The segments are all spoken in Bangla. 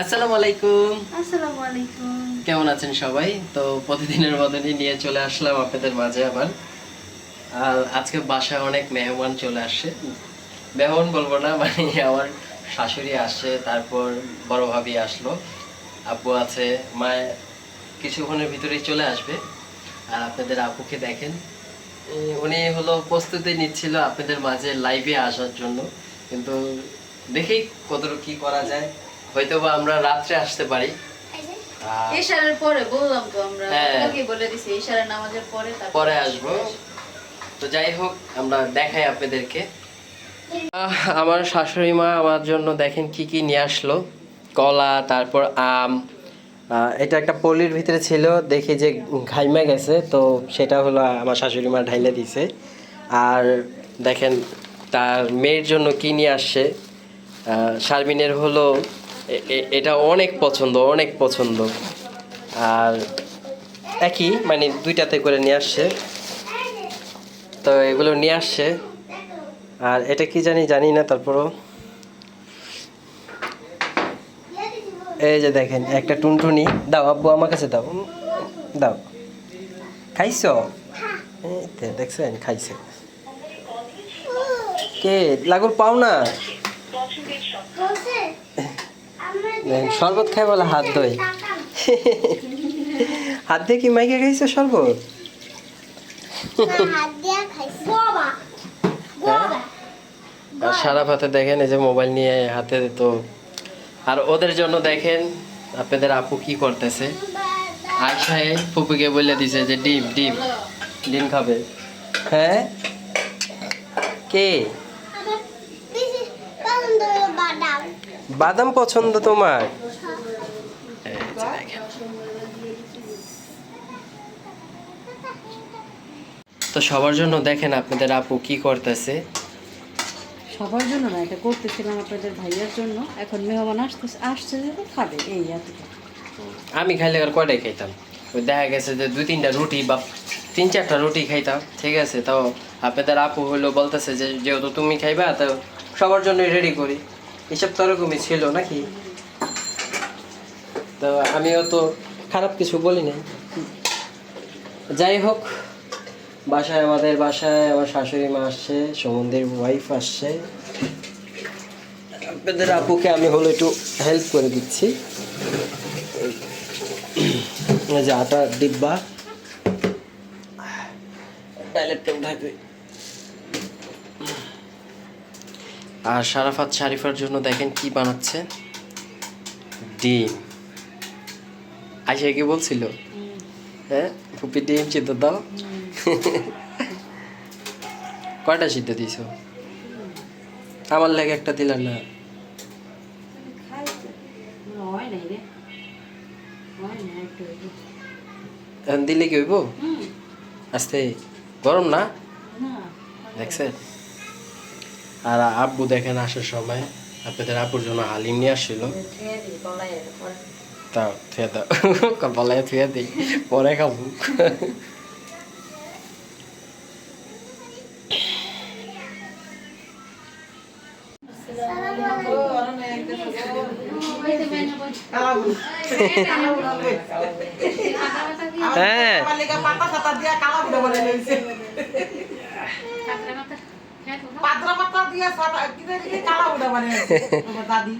আসসালামু আলাইকুম। আসসালামু আলাইকুম। কেমন আছেন সবাই? তো প্রতিদিনের মতনই নিয়ে চলে আসলাম আপনাদের মাঝে আবার। আর আজকে বাসায় অনেক মেহমান চলে আসছে। মেহমান বলব না মানে আমার শাশুড়ি আসছে তারপর বড় ভাবি আসলো আব্বু আছে মা কিছুক্ষণের ভিতরেই চলে আসবে। আর আপনাদের আপুকে দেখেন উনি হলো প্রস্তুতি নিচ্ছিল আপনাদের মাঝে লাইভে আসার জন্য। কিন্তু দেখি কতটুকু কি করা যায়। হয়তো বা আমরা রাত্রে আসতে পারি। ইশারের পরে বললাম তো আমরা হ্যাঁ। বলে দিছি ইশারের নামাজের পরে পরে আসব। তো যাই হোক আমরা দেখাই আপনাদেরকে। আমার শাশুড়ি মা আমার জন্য দেখেন কি কি নিয়ে আসলো। কলা তারপর আম। এটা একটা পলির ভিতরে ছিল দেখি যে ঘাইমা গেছে তো সেটা হলো আমার শাশুড়ি মা ঢাইলে দিছে। আর দেখেন তার মেয়ের জন্য কি নিয়ে আসছে? শারমিনের হলো এটা অনেক পছন্দ অনেক পছন্দ। আর একই মানে দুইটাতে করে নিয়ে আসছে। তো এগুলো নিয়ে আসছে। আর এটা কি জানি জানি না তারপরও। এই যে দেখেন, একটা টুনটুনি। দাও, আব্বু, আমার কাছে দাও। দাও। খাইছ? দেখছেন, খাইছে। কে? লাগুর পাও না দেখেন, শরবত খাই বলে হাত ধোয় হাত দিয়ে কি মাইকে খাইছে শরবত? আর সারা হাতে দেখেন এই যে মোবাইল নিয়ে হাতে তো আর ওদের জন্য দেখেন আপনাদের আপু কি করতেছে। আয়সায় ফুপুকে বলে দিছে যে ডিম ডিম ডিম খাবে। হ্যাঁ? কে? বাদাম পছন্দ তোমার। তো সবার জন্য দেখেন আপনাদের আপু কি করতেছে। সবার জন্য না এটা করতেছিলাম আপনাদের ভাইয়ার জন্য। এখন মেহমান আসতে আসছে যে খাবে এই এতটা আমি খাইলে আর কয়টাই খাইতাম? ওই দেখা গেছে যে দুই তিনটা রুটি বা তিন চারটা রুটি খাইতাম ঠিক আছে? তাও আপনাদের আপু হইল বলতেছে যে যেহেতু তুমি খাইবা তো সবার জন্যই রেডি করি। এসব তো ওরকমই ছিল নাকি? তো আমিও তো খারাপ কিছু বলি নাই যাই হোক, বাসায় আমাদের, বাসায় আমার শাশুড়ি মা আসছে সমুদ্রের ওয়াইফ আসছে। আপনাদের আপুকে আমি হলো একটু হেল্প করে দিচ্ছি। যে আটা ডিব্বা। ডাইলেটটা উঠাই দিই আর সারাফাত শারিফার জন্য দেখেন কি বানাচ্ছে? ডিম। আইসা কি বলছিল? হ্যাঁ? ফুপি ডিম সিদ্ধ দাও। কয়টা সিদ্ধ দিছ? আমার লেগে একটা দিলাম না। দিলে কি হইব? আস্তে গরম না? না। দেখছেন? আর আব্বু দেখেন আসার সময় আপনাদের আব্বুর জন্য হালিম নিয়ে আসছিল। তাও থুয়ে দাও। থুয়ে দিই পরে খাব। হ্যাঁ। পাতলা পাতলা দিয়া সাদা কি জানি কালা উড়া মানে তোমার দাদি।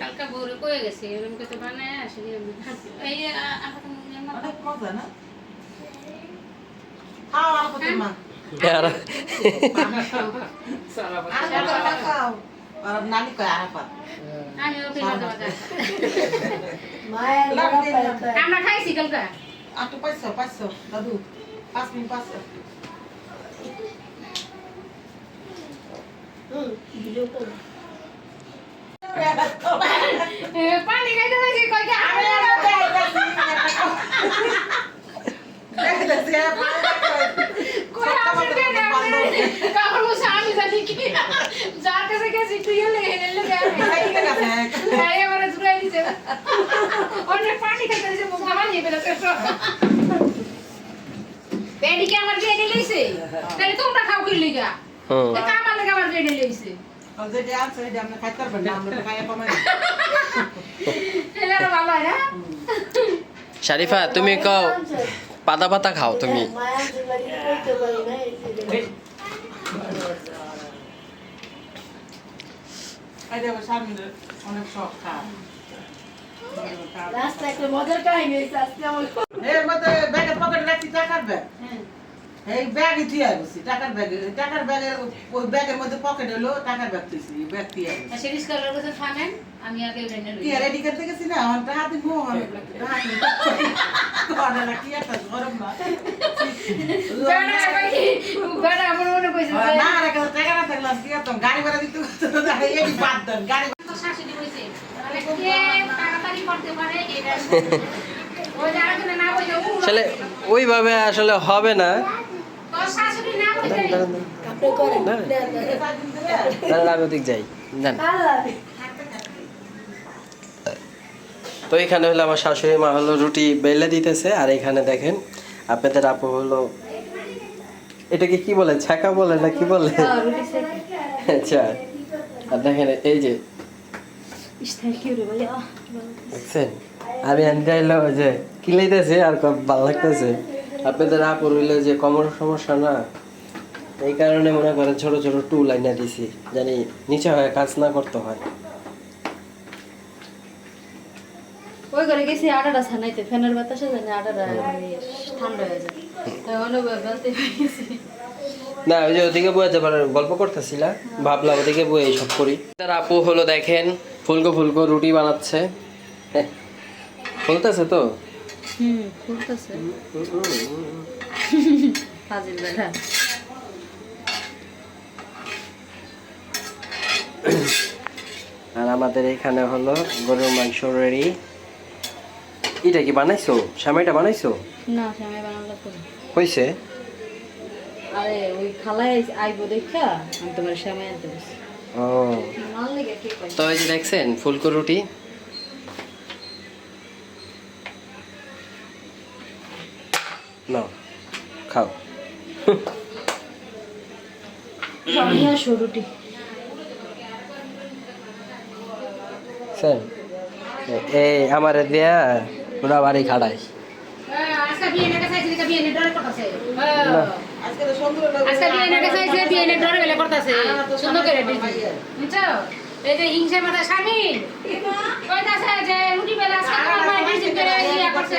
কালকা বউরে কয়ে গেছে এরকম করে বানায় আসে এই অনেক মজা না? খাও আর কত মা। আর আর খাও আর নানি কয় আর পাত আমি ওকে মজা মজা আমরা খাইছি কালকা। পাইছো পাইছো দাদু পাঁচ মিনিট পাঁচশো। পানি খাইতে পারছি কই কি আমি কই আমি কেন কাপড় বসে আমি জানি কি যার আমার লিগা আমার বেডে লইছে যেটা আছে সেটা আমরা খাইতে পারবেন না আমরা তো খাইয়া কমাই শারিফা তুমি কও পাতা পাতা খাও তুমি। খায়। মজার কাহিনী আজকে আমার মধ্যে ব্যাগের পকেটে রাখছি ব্যাগ এই ব্যাগই তুই আসছি টাকার ব্যাগ টাকার ব্যাগের ওই ব্যাগের মধ্যে পকেট হলো টাকার ব্যাগ তুইছি ব্যাগ তুই আসছি সিরিজ করার কথা থামেন আমি আগে রেনে কি রেডি করতে গেছি না আমার হাতে মোহন হাতে কড়া না কি একটা গরম না বেড়া ভাই বেড়া আমার মনে কইছে না রে কাছে টাকা না থাকলে কি করতাম গাড়ি ভাড়া দিতে এই বাদ দেন গাড়ি তো শাশুড়ি কইছে কে তাড়াতাড়ি করতে পারে এটা ওই যারা কিনা না বলে ও আসলে ওইভাবে আসলে হবে না তোর শাশুড়ি না বলে না না, না, তো এখানে হলো আমার শাশুড়ি মা হলো রুটি বেলে দিতেছে, আর এখানে দেখেন আপনাদের আপু হলো এটাকে কি বলে ছাকা বলে না কি বলে? আচ্ছা আর দেখেন এই যে আমি আনতে যে কিলাইতেছে আর ভালো লাগতেছে। আপনাদের আপুর হইল যে কমর সমস্যা না? এই কারণে মনে করেন ছোট ছোট টুল আইনা দিছি জানি নিচে হয় কাজ না করতে হয়। ওই ঘরে গেছি আটাটা ছানাইতে ফ্যানের বাতাসে জানি আটাটা ঠান্ডা হয়ে যায়। তাই অনেক বেলতে গেছি না। ওই যে ওদিকে বয়ে যাবার গল্প করতেছিলা ভাবলাম ওদিকে বয়ে এইসব করি। তার আপু হলো দেখেন ফুলকো ফুলকো রুটি বানাচ্ছে। ফুলতেছে তো? হুম ফুলতেছে ফাজিল বেড়া আর আমাদের এখানে হলো গরুর মাংস রেডি এটা কি বানাইছো? সামাইটা বানাইছো? না সময় বানানো আরে ওই খালাই আইবো দেখা আমি তোমার সময় আনতে বসছি। ও। তো এই যে দেখছেন ফুলকো রুটি। নাও খাও। সরুটি স্যার এই আমার দিয়া পুরা বাড়ি খাড়াই আজকে বিয়ে না কাছে আজকে বিয়ে না ডরে করতেছে না। আজকে তো সুন্দর আজকে বিয়ে না কাছে আজকে বিয়ে না বুঝছ? এই যে হিংসা মাথা স্বামী। কইতাছে যে রুটি বেলা আজকে তোমার মা ডিসিশন করে করছে।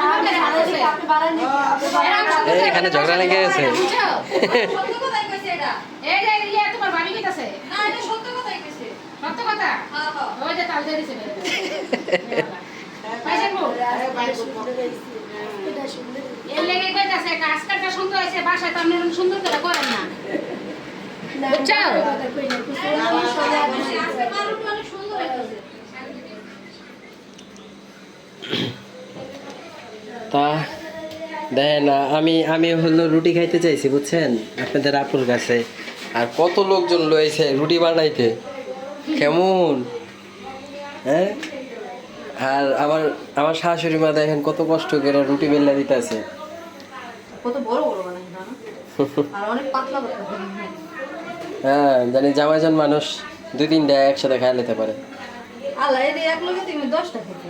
সুন্দর করে করছে এরকম সুন্দর এই করে এখানে ঝগড়া লেগে গেছে। এই যে তোমার ভাবি কইতাছে। সত্য কথা দিয়ে না। তা দেখেন আমি আমি হলো রুটি খাইতে চাইছি, বুঝছেন? আপনাদের আপুর কাছে। আর কত লোকজন রয়েছে রুটি বানাইতে? কেমন? হ্যাঁ? আর আমার আমার শাশুড়ি মা দেখেন কত কষ্ট করে রুটি বেল্লা দিতেছে। কত বড় বড় আর অনেক পাতলা হ্যাঁ জানি জামাইজন মানুষ দুই তিনটা একসাথে খাই নিতে পারে। আল্লাহ এর এক লগে তুমি খেতে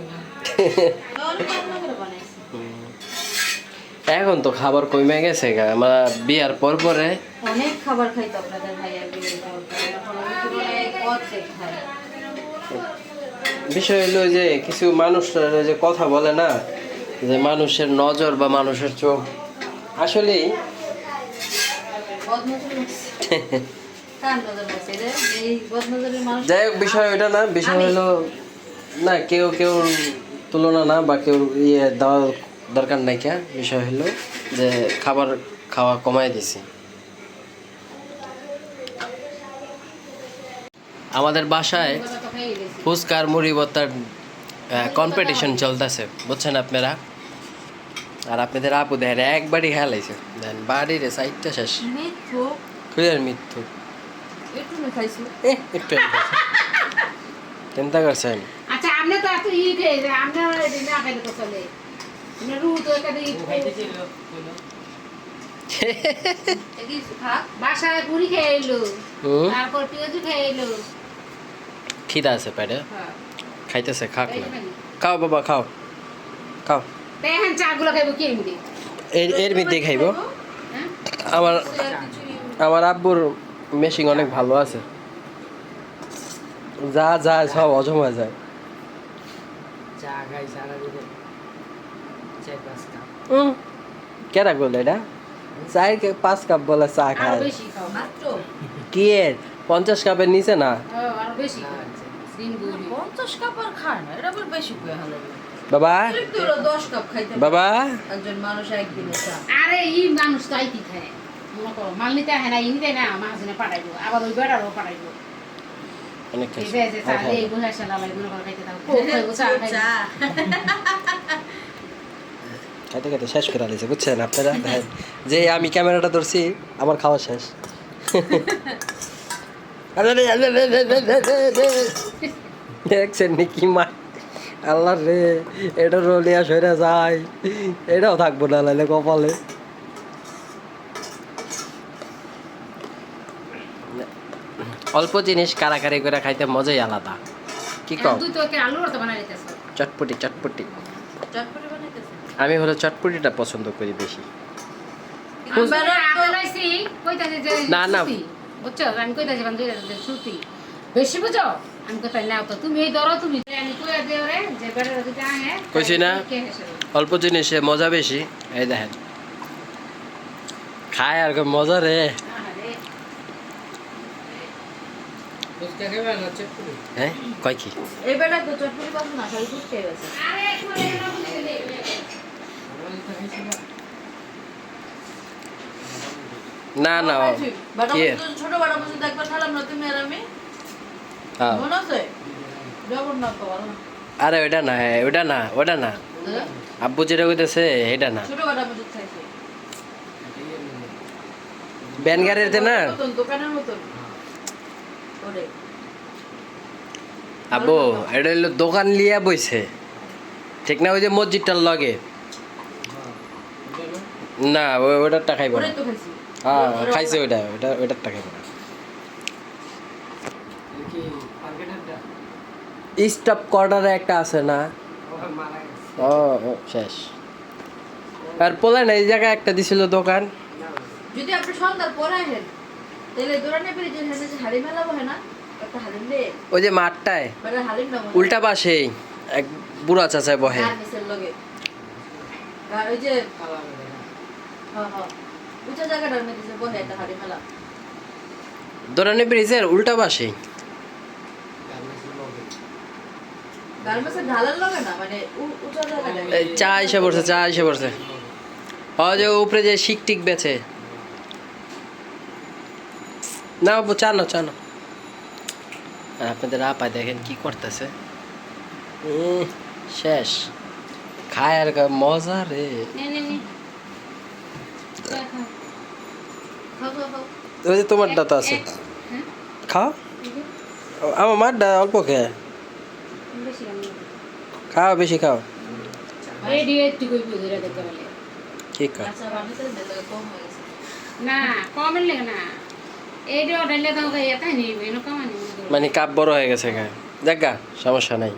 এখন তো খাবার কমে গেছে গা আমরা বিয়ার পর পরে। অনেক খাবার খাইতো আপনাদের ভাইয়া বিয়ের পর পর। এখন অনেক খাই বিষয় হলো যে কিছু মানুষ যে কথা বলে না, যে মানুষের নজর বা মানুষের চোখ, আসলেই যাই হোক, বিষয় ওইটা না, বিষয় হলো না, কেউ কেউ তুলনা না বা কেউ ইয়ে দেওয়া দরকার নাই কে। বিষয় হলো যে খাবার খাওয়া কমাই দিছি। আমাদের বাসায় ফুচকার মুড়ি ভর্তার কম্পিটিশন চলতেছে। বুঝছেন আপনারা? আর আপনাদের আপু দেখেন একবারই খেলাইছে দেন বাড়ির সাইডটা শেষ। খুঁজের মৃত্যু একটু চিন্তা করছেন? আচ্ছা আপনি তো এত ই খেয়ে আপনি না খাইলে তো চলে। রু তো একটা ই বাসায় পুরি খেয়ে এলো। তারপর পেঁয়াজু খেয়ে এলো। খিদা আছে পেটে। হ্যাঁ। খাইতেছে খাক না। খাও বাবা খাও। খাও। এর এর মধ্যে খাইব। হ্যাঁ? আমার আমার আব্বুর মেশিন অনেক ভালো আছে। যা যা সব অজমা যায়। কাপ। উম, কেরা বলে এটা? চায়ের পাঁচ কাপ বলে চা খায়। বেশি খাও মাত্র? কি এর? পঞ্চাশ কাপের নিচে না? বেশি। খাও দিন। গুলি পঞ্চাশ কাপ আর খায় না এটা আবার বেশি করে হালে। বাবা? দশ কাপ খাইতে বাবা? একজন মানুষ একদিনে আরে ই মানুষ তো আইতি খায়। মনে করো মাল নিতে না ই নিতে না পাঠাইবো। আবার ওই বেড়ারও পাঠাইবো। হ্যাঁ, হ্যাঁ। খাইতে খাইতে শেষ করে আলিছে বুঝছেন আপনারা? যে আমি ক্যামেরাটা ধরছি আমার খাওয়া শেষ। দেখছেন নাকি মা? আল্লাহ রে এটা রলিয়া সরে যায়। এটাও থাকব না লাইলে কপালে। অল্প জিনিস কারাকারি করে খাইতে মজাই আলাদা। কি কে দিতেছ। চটপটি চটপটি। আমি হলো চটপটিটা পছন্দ করি বেশি। না, না। বুঝছ? আমি কইতাছি বান্ধবী যে সুতি বেশি বুঝো? আমি কোথায় নাও তো তুমি এই ধরো তুমি আমি কইয়া দিও রে যে বেড়ে যদি আহে কইছি না? অল্প জিনিসে মজা বেশি। এই দেখেন। খায় আর মজা রে। হ্যাঁ? কয় কি? এই তো চটপটি পাবো না খালি দুধ খেয়ে আরে কই না না কি? ছোট বেটা বসে দেখবার খেলাম না তুমি আর আমি। হ্যাঁ। মনে আছে? জগন্নাথ তো আরে ওটা না হ্যাঁ, ওটা না ওটা না। হ্যাঁ? আব্বু যেটা কইতেছে এটা না। ছোট বেটা বসে খাইছে ব্যান গাড়িতে না? দোকানের মতন। ওরে। আব্বু এটা হলো দোকান লিয়া বইছে। ঠিক না ওই যে মসজিদটার লগে? না খাইব না ওরে তো খাইছি। হ্যাঁ খাইছে ওইটা ওইটা ওইটারটা খাইব না স্টপ কোয়ার্টারে একটা আছে না? ওখানে মারা গেছে ও শেষ। আর পোলেন এই জায়গায় একটা দিছিল দোকান। যদি আপনি সন্ধ্যার পরে আসেন তাহলে দোকানে পেরে যে হাড়ি মেলা বহে না একটা হাড়িম দে ওই যে মাঠটায় বেটা হাড়িম না উল্টা পাশেই এক বুড়া চাচায় বহে। গার্মেন্টসের লগে। আর ওই যে উঁচা জায়গাটার মধ্যে হাড়ি মেলা। দোরানি ব্রিজের উল্টা না? মানে চা এসে পড়ছে চা এসে পড়ছে। যে উপরে যে শিক টিক বেছে না বাবু চা না চা না আর আপনাদের আপা দেখেন কি করতেছে। শেষ। খায় আর মজা রে। ওই যে তোমার তো আছে। হ্যাঁ? খাও আমার মারটা অল্প খেয়ে খাও বেশি খাও। আচ্ছা এনো কামানি মানে কাপ বড় হয়ে গেছে গায়ে দেখ গা সমস্যা নাই।